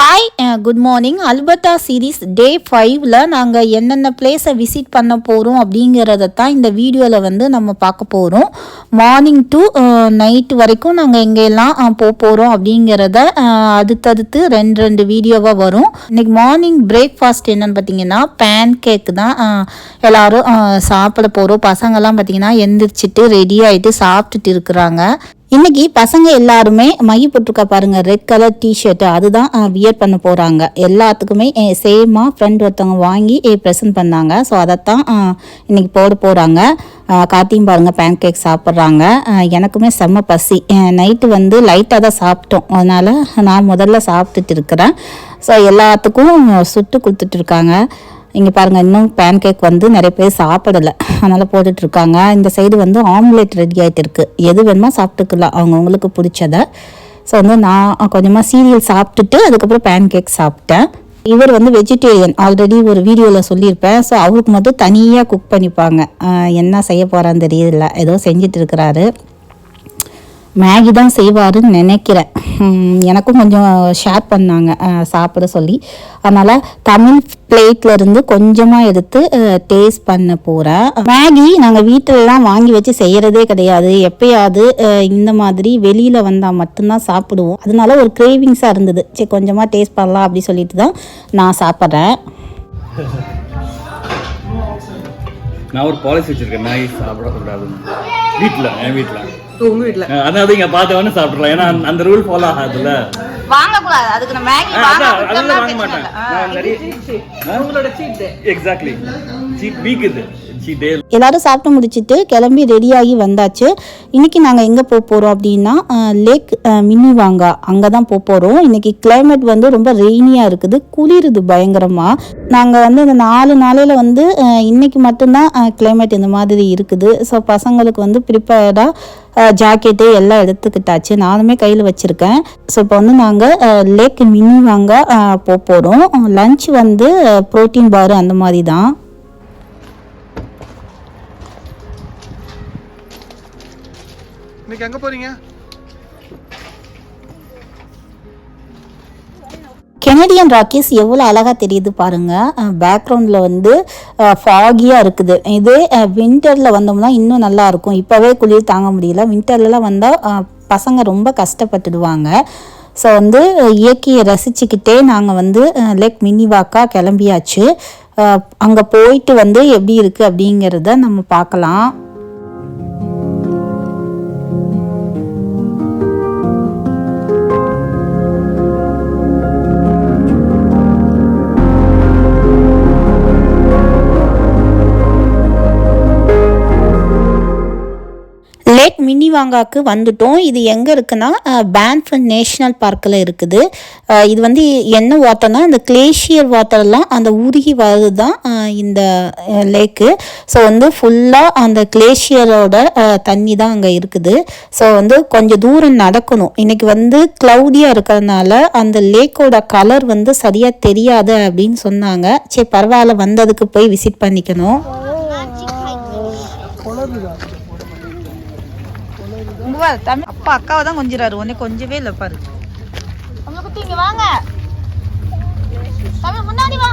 Hi good morning Alberta series day ஃபைவ்ல நாங்கள் என்னென்ன பிளேஸை விசிட் பண்ண போகிறோம் அப்படிங்கிறத தான் இந்த வீடியோவில் வந்து நம்ம பார்க்க போகிறோம் மார்னிங் டு நைட் வரைக்கும் நாங்கள் எங்கெல்லாம் போக போகிறோம் அப்படிங்கிறத அடுத்தடுத்து ரெண்டு ரெண்டு வீடியோவாக வரும். இன்றைக்கி மார்னிங் பிரேக்ஃபாஸ்ட் என்னென்னு பார்த்தீங்கன்னா பேன் கேக் தான் எல்லோரும் சாப்பிட போகிறோம் பசங்கள்லாம் பார்த்தீங்கன்னா எந்திரிச்சிட்டு ரெடி ஆகிட்டு சாப்பிட்டுட்டு இருக்கிறாங்க. இன்னைக்கு பசங்க எல்லாருமே மை போட்டிருக்கா பாருங்க. ரெட் கலர் டிஷர்ட் அதுதான் வியர் பண்ண போறாங்க. எல்லாத்துக்குமே சேமா ஃப்ரெண்ட் ஒருத்தவங்க வாங்கி ப்ரெசென்ட் பண்ணாங்க. ஸோ அதைத்தான் இன்னைக்கு போட போறாங்க. காத்தியும் கார்த்தியும் பாருங்க பேன் கேக் சாப்பிட்றாங்க எனக்குமே செம்ம பசி. நைட்டு வந்து லைட்டாக தான் சாப்பிட்டோம். அதனால நான் முதல்ல சாப்பிட்டுட்டு இருக்கிறேன். ஸோ எல்லாத்துக்கும் சுட்டு கொடுத்துட்டு இருக்காங்க. இங்கே பாருங்கள் இன்னும் பேன் கேக் வந்து நிறைய பேர் சாப்பிடலை. அதனால் போட்டுட்ருக்காங்க இந்த சைடு வந்து ஆம்லேட் ரெடி ஆகிட்டு இருக்குது எது வேணுமோ சாப்பிட்டுக்கலாம். அவங்கவுங்களுக்கு பிடிச்சத. ஸோ வந்து நான் கொஞ்சமாக சீரியல் சாப்பிட்டுட்டு அதுக்கப்புறம் பேன் கேக் சாப்பிட்டேன். இவர் வந்து வெஜிடேரியன் ஆல்ரெடி ஒரு வீடியோவில் சொல்லியிருப்பேன். ஸோ அவருக்கு மட்டும் தனியாக குக் பண்ணிப்பாங்க. என்ன செய்ய போகிறான்னு தெரியல. ஏதோ செஞ்சுட்டு இருக்கிறாரு. மேகி தான் செய்வாருன்னு நினைக்கிறேன். எனக்கும் கொஞ்சம் ஷேர் பண்ணாங்க சாப்பிட சொல்லி. அதனால் தமிழ் பிளேட்ல இருந்து கொஞ்சமாக எடுத்து டேஸ்ட் பண்ண போகிறேன் மேகி நாங்கள் வீட்டிலலாம் வாங்கி வச்சு செய்கிறதே கிடையாது. எப்பயாவது இந்த மாதிரி வெளியில் வந்தால் மட்டும்தான் சாப்பிடுவோம். அதனால ஒரு கிரேவிங்ஸாக இருந்தது. சரி கொஞ்சமாக டேஸ்ட் பண்ணலாம் அப்படி சொல்லிட்டு தான் நான் சாப்பிட்றேன். நான் ஒரு பாலிசி வச்சிருக்கேன். மேகி சாப்பிடக்கூடாதுன்னு. வீட்டில் என் வீட்டில் உங்க வீட்ல அதாவது இங்க பார்த்த உடனே சாப்பிடலாம் ஏன்னா அந்த- ரூல் ஃபாலோ ஆகாதுல்ல. வாங்கக்கூடாது. அதுக்கு நான் மேகி அதான் அதெல்லாம் வாங்க மாட்டேன். நான் நிறைய உங்களோட சீட் எக்ஸாக்ட்லி சீட் வீக் இது. எல்லாரும் சாப்பிட்டு முடிச்சுட்டு கிளம்பி ரெடியாகி வந்தாச்சு. இன்னைக்கு நாங்கள் எங்கே போக போகிறோம் அப்படின்னா லேக் மினி வாங்கா அங்கே தான் போக போகிறோம் இன்னைக்கு கிளைமேட் வந்து ரொம்ப ரெய்னியாக இருக்குது. குளிருது பயங்கரமாக நாங்கள் வந்து இந்த நாலு நாளையில் வந்து இன்னைக்கு மட்டும்தான் கிளைமேட் இந்த மாதிரி இருக்குது. ஸோ பசங்களுக்கு வந்து ப்ரிப்பேர்டாக ஜாக்கெட்டு எல்லாம் எடுத்துக்கிட்டாச்சு. நானுமே கையில் வச்சுருக்கேன். ஸோ இப்போ வந்து நாங்கள் லேக் மினி வாங்க போக போகிறோம் லஞ்ச் வந்து ப்ரோட்டீன் பார் அந்த மாதிரி தான். நாளைக்கு எங்க போறீங்க? கெனடியன் ராக்கீஸ் எவ்வளோ அழகாக தெரியுது பாருங்கள் பேக்ரவுண்டில் வந்து ஃபாகியாக இருக்குது. இதே வின்டரில் வந்தோம்னா இன்னும் நல்லாயிருக்கும் இப்போவே குளிர் தாங்க முடியல. வின்டர்லலாம் வந்தால் பசங்க ரொம்ப கஷ்டப்பட்டுடுவாங்க. ஸோ வந்து இயற்கையை ரசிச்சுக்கிட்டே நாங்கள் வந்து லேக் மினிவாக்காக கிளம்பியாச்சு. அங்கே போயிட்டு வந்து எப்படி இருக்குது அப்படிங்கிறத நம்ம பார்க்கலாம். மினிவாங்காக்கு வந்துட்டோம். இது எங்கே இருக்குன்னா பேன்ஃபன் நேஷ்னல் பார்க்கில் இருக்குது. இது வந்து என்ன வாட்டர்னா இந்த கிளேஷியர் வாட்டர்லாம் அந்த உருகி வர்றது தான் இந்த லேக்கு ஸோ வந்து ஃபுல்லாக அந்த கிளேஷியரோட தண்ணி தான் அங்கே இருக்குது. ஸோ வந்து கொஞ்சம் தூரம் நடக்கணும். இன்னைக்கு வந்து க்ளவுடியாக இருக்கிறதுனால அந்த லேக்கோட கலர் வந்து சரியாக தெரியாது அப்படின்னு சொன்னாங்க. சரி பரவாயில்ல வந்ததுக்கு போய் விசிட் பண்ணிக்கணும். அப்பா அக்காவை தான் கொஞ்சிறாரு உடனே கொஞ்சவே இல்லை பாரு தமிழ் குட்டி இங்க வாங்க தமிழ் முன்னாடி வா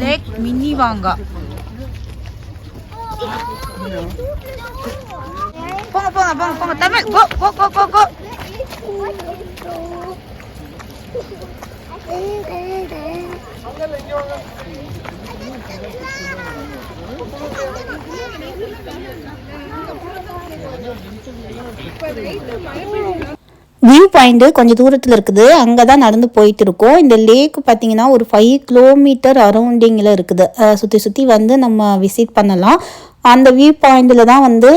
லேக் மினி வாங்கா போங்க போங்க போங்க போங்க Tamil go go go go go view point கொஞ்சம் தூரத்தில் இருக்குது. அங்கே தான் நடந்து போயிட்டு இருக்கோம் இந்த லேக் பார்த்தீங்கன்னா ஒரு ஃபைவ் கிலோமீட்டர் அரௌண்டிங்கில் இருக்குது. சுற்றி சுற்றி வந்து நம்ம விசிட் பண்ணலாம். அந்த வியூ பாயிண்டில் தான் வந்து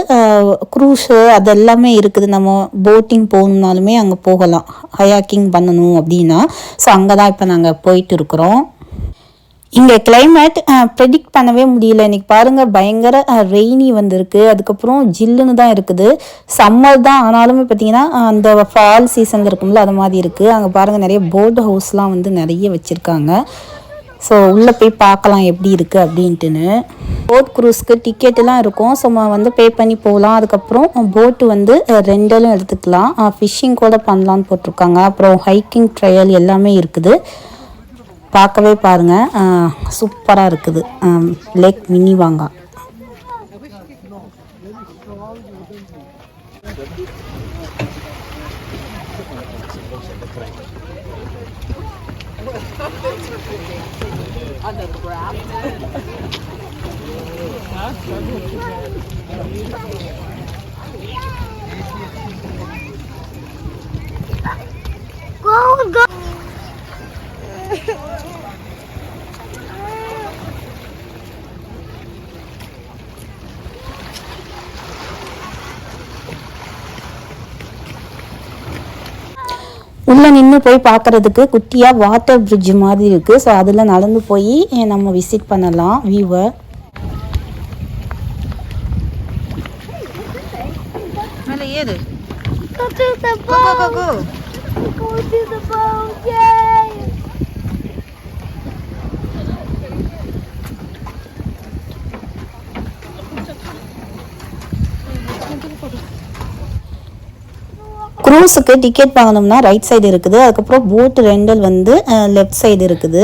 க்ரூஸு அது எல்லாமே இருக்குது. நம்ம போட்டிங் போகணுன்னாலுமே அங்கே போகலாம். ஹயாக்கிங் பண்ணணும் அப்படின்னா. ஸோ அங்கே தான் இப்போ நாங்கள் போயிட்டு இருக்கிறோம். இங்கே கிளைமேட் ப்ரெடிக்ட் பண்ணவே முடியல. இன்னைக்கு பாருங்கள் பயங்கர ரெய்னி வந்திருக்கு. அதுக்கப்புறம் ஜில்லுன்னு தான் இருக்குது. சம்மர் தான். ஆனாலுமே பார்த்தீங்கன்னா அந்த ஃபால் சீசனில் இருக்கும்ல அது மாதிரி இருக்குது அங்கே பாருங்கள் நிறைய போர்டு ஹவுஸ்லாம் வந்து நிறைய வச்சுருக்காங்க. ஸோ உள்ளே போய் பார்க்கலாம் எப்படி இருக்குது அப்படின்ட்டுன்னு. போட் க்ரூஸ்க்கு டிக்கெட்டுலாம் இருக்கும். ஸோ நம்ம வந்து பே பண்ணி போகலாம். அதுக்கப்புறம் போட்டு வந்து ரெண்டலும் எடுத்துக்கலாம். ஃபிஷ்ஷிங் கூட பண்ணலான்னு போட்டிருக்காங்க. அப்புறம் ஹைக்கிங் ட்ரையல் எல்லாமே இருக்குது. பார்க்கவே பாருங்கள் சூப்பராக இருக்குது. Lake Minnewanka. உள்ளே நின்று போய் பார்க்கறதுக்கு குட்டியாக வாட்டர் பிரிட்ஜ் மாதிரி இருக்குது ஸோ அதில் நடந்து போய் நம்ம விசிட் பண்ணலாம் வியூவை மேல க்ரூஸுக்கு டிக்கெட் வாங்கணும்னா ரைட் சைடு இருக்குது. அதுக்கப்புறம் போட் ரெண்டல் வந்து லெஃப்ட் சைடு இருக்குது.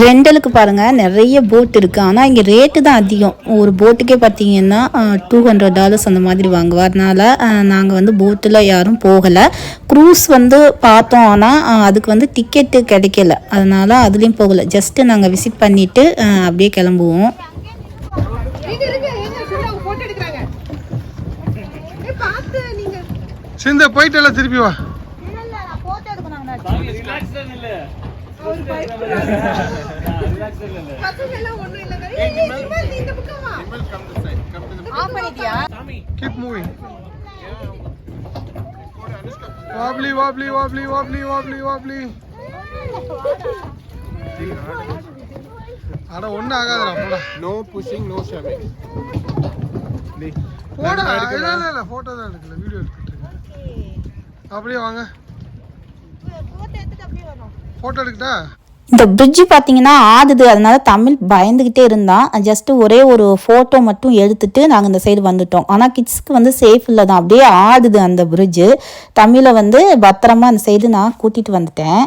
ரெண்டலுக்கு பாருங்கள் நிறைய போட் இருக்குது ஆனால் இங்கே ரேட்டு தான் அதிகம். ஒரு போட்டுக்கே பார்த்தீங்கன்னா டூ ஹண்ட்ரட் டாலர்ஸ் அந்த மாதிரி வாங்குவோம் அதனால் நாங்கள் வந்து போட்டில் யாரும் போகலை. க்ரூஸ் வந்து பார்த்தோம். ஆனால் அதுக்கு வந்து டிக்கெட்டு கிடைக்கல. அதனால் அதுலேயும் போகலை. ஜஸ்ட்டு நாங்கள் விசிட் பண்ணிவிட்டு அப்படியே கிளம்புவோம். சிந்த போயிட்டு எல்லாம் திருப்பி வா. Keep moving. Wobbly, wobbly, wobbly, wobbly, wobbly, wobbly. அட ஒண்ணு ஆகாதுடா போடா No pushing, no shoving. போடா இல்ல இல்ல இல்ல போட்டோ தான் எடுக்கல வீடியோ எடுத்துட்டு. அப்படியே வாங்க போட்டோ எடுக்கட்டா? இந்த பிரிட்ஜு பார்த்தீங்கன்னா ஆடுது அதனால தமிழ் பயந்துக்கிட்டே இருந்தான். ஜஸ்ட்டு ஒரே ஒரு ஃபோட்டோ மட்டும் எடுத்துட்டு நாங்கள் இந்த சைடு வந்துட்டோம். ஆனால் கிட்ஸ்க்கு வந்து சேஃப் இல்லை தான் அப்படியே ஆடுது அந்த பிரிட்ஜு தமிழை வந்து பத்திரமா அந்த சைடு நான் கூட்டிகிட்டு வந்துட்டேன்.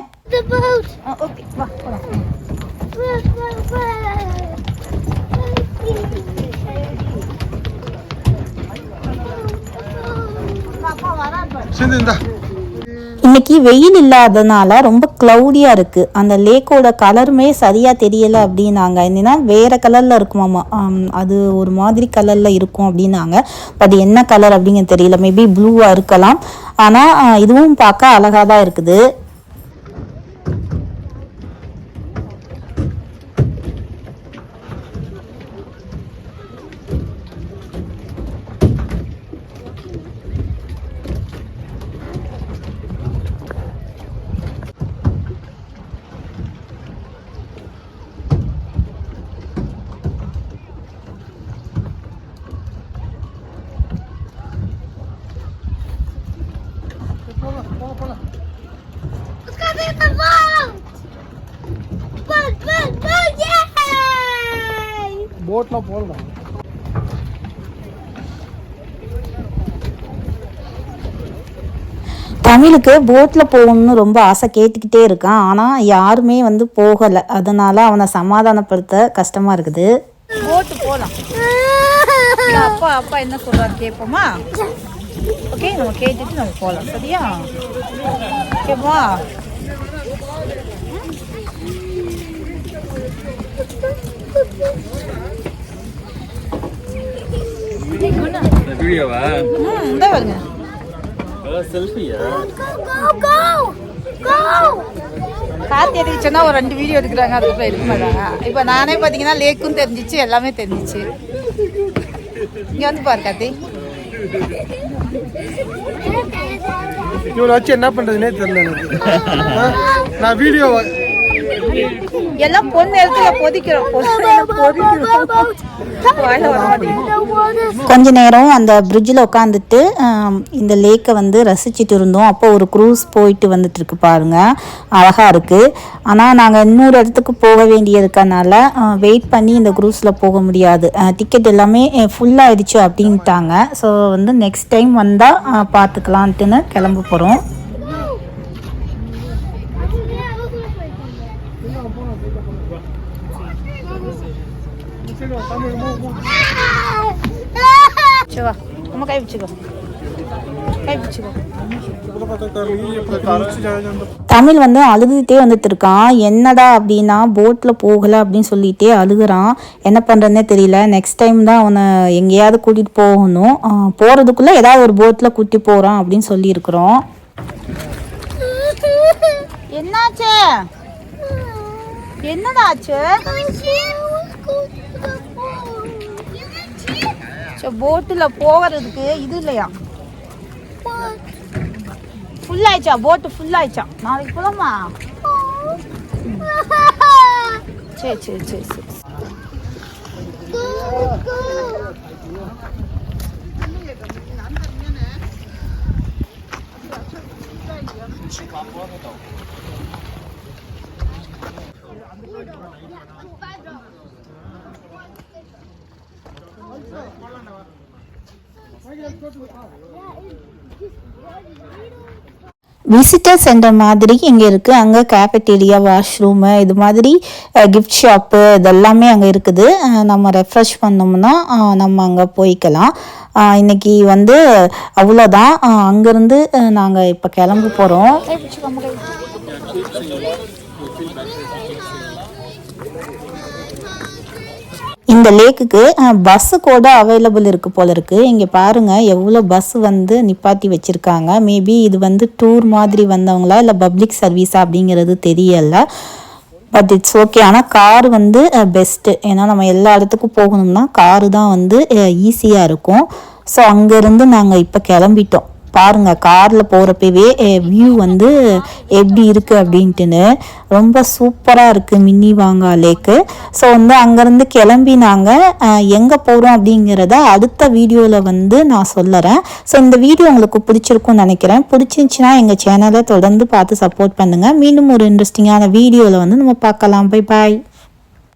The இன்னைக்கு வெயில் இல்லாதனால ரொம்ப க்ளவுடியாக இருக்குது அந்த லேக்கோட கலருமே சரியாக தெரியலை அப்படின்னாங்க. என்னன்னா வேறு கலரில் இருக்குமாமா? அது ஒரு மாதிரி கலரில் இருக்கும் அப்படின்னாங்க. பட் என்ன கலர் அப்படிங்கிறது தெரியல. மேபி ப்ளூவாக இருக்கலாம். ஆனால் இதுவும் பார்க்க அழகாக தான் இருக்குது. போட்லாம் போகலாம் தமிழுக்கு போட்டில் போகணும்னு ரொம்ப ஆசை கேட்டுக்கிட்டே இருக்கான். ஆனால் யாருமே வந்து போகலை. அதனால அவனை சமாதானப்படுத்த கஷ்டமாக இருக்குது. போட்டு போலாம். அப்பா அப்பா என்ன சொல்றாரு கேட்போமா ஓகே நம்ம கேட்டுட்டு நம்ம போலாம். சரியா? கேட்போமா வீடியோவா? இந்த பாருங்க. செல்ஃபியா! கார்த்தி எதுக்கு சொன்னா ஒரு ரெண்டு வீடியோ எடுக்கிறாங்க அதுக்கப்புறம் எடுக்க மாட்டாங்க இப்போ நானே பார்த்தீங்கன்னா லேக்கும் தெரிஞ்சிச்சு எல்லாமே தெரிஞ்சிச்சு. இங்கே வந்து பாரு கார்த்தி. இவனை வச்சு என்ன பண்றதுனே தெரியல எனக்கு? நான் வீடியோ எல்லாம் பொண்ணு இடத்துல பொதிக்கிறோம். பொதிக்கிறோம். கொஞ்ச நேரம் அந்த பிரிட்ஜில் உட்காந்துட்டு இந்த லேக்கை வந்து ரசிச்சிட்டு இருந்தோம். அப்போ ஒரு க்ரூஸ் போயிட்டு வந்துட்டு இருக்கு பாருங்க. அழகாக இருக்குது ஆனால் நாங்கள் இன்னொரு இடத்துக்கு போக வேண்டியதுக்கனால வெயிட் பண்ணி இந்த க்ரூஸில் போக முடியாது. டிக்கெட் எல்லாமே ஃபுல்லாகிடுச்சு அப்படின்ட்டாங்க. ஸோ வந்து நெக்ஸ்ட் டைம் வந்தால் பார்த்துக்கலான்ட்டுன்னு கிளம்ப போகிறோம் வா நம்ம கை பிடிச்சிக்கோ கை தமிழ் வந்து அழுதுகிட்டே வந்துட்டு இருக்கான் என்னடா அப்படின்னா போட்டில் போகலை அப்படின்னு சொல்லிட்டே அழுகுறான் என்ன பண்ணுறதுனே தெரியல நெக்ஸ்ட் டைம் தான் அவனை எங்கேயாவது கூட்டிகிட்டு போகணும் போகிறதுக்குள்ளே ஏதாவது ஒரு போட்டில் கூட்டி போகிறான் அப்படின்னு சொல்லியிருக்கிறோம் என்னாச்சு என்னடா ஆச்சு போட்டில் போகிறதுக்கு இது இல்லையா? ஃபுல் ஆயிடுச்சா போட்டு ஃபுல் ஆயிடுச்சா நாளைக்கு போலாமா? சரி சரி சரி சரி. விசிட்டர் சென்டர் மாதிரி இங்கே இருக்குது அங்கே கேஃபட்டீரியா வாஷ்ரூமு இது மாதிரி கிஃப்ட் ஷாப்பு இதெல்லாமே அங்கே இருக்குது. நம்ம ரெஃப்ரெஷ் பண்ணோம்னா நம்ம அங்கே போய்க்கலாம். இன்றைக்கி இன்னைக்கு வந்து அவ்வளோதான் அங்கேருந்து நாங்கள் இப்போ கிளம்பு போகிறோம் கை பிடிச்சிக்கோ அம்மா கை பிடிச்சிக்கோ. இந்த லேக்குக்கு பஸ்ஸு கூட அவைலபிள் இருக்குது போல இருக்குது இங்கே பாருங்கள் எவ்வளோ பஸ் வந்து நிப்பாட்டி வச்சுருக்காங்க. மேபி இது வந்து டூர் மாதிரி வந்தவங்களா இல்லை பப்ளிக் சர்வீஸா அப்படிங்கிறது தெரியலை. பட் இட்ஸ் ஓகே ஆனால் கார் வந்து பெஸ்ட்டு ஏன்னா நம்ம எல்லா இடத்துக்கும் போகணும்னா காரு தான் வந்து ஈஸியாக இருக்கும். ஸோ அங்கேருந்து நாங்கள் இப்போ கிளம்பிட்டோம். பாருங்க காரில் போகிறப்பவே வியூ வந்து எப்படி இருக்குது அப்படின்ட்டுன்னு. ரொம்ப சூப்பராக இருக்குது மின்னி வாங்கா லேக்கு ஸோ வந்து அங்கேருந்து கிளம்பி நாங்கள் எங்கே போகிறோம் அப்படிங்கிறத அடுத்த வீடியோவில் வந்து நான் சொல்லுறேன் ஸோ இந்த வீடியோ உங்களுக்கு பிடிச்சிருக்கும்னு நினைக்கிறேன். பிடிச்சிருந்துச்சின்னா எங்கள் சேனலை தொடர்ந்து பார்த்து சப்போர்ட் பண்ணுங்கள் மீண்டும் ஒரு இன்ட்ரெஸ்டிங்கான வீடியோவில் வந்து நம்ம பார்க்கலாம். Bye bye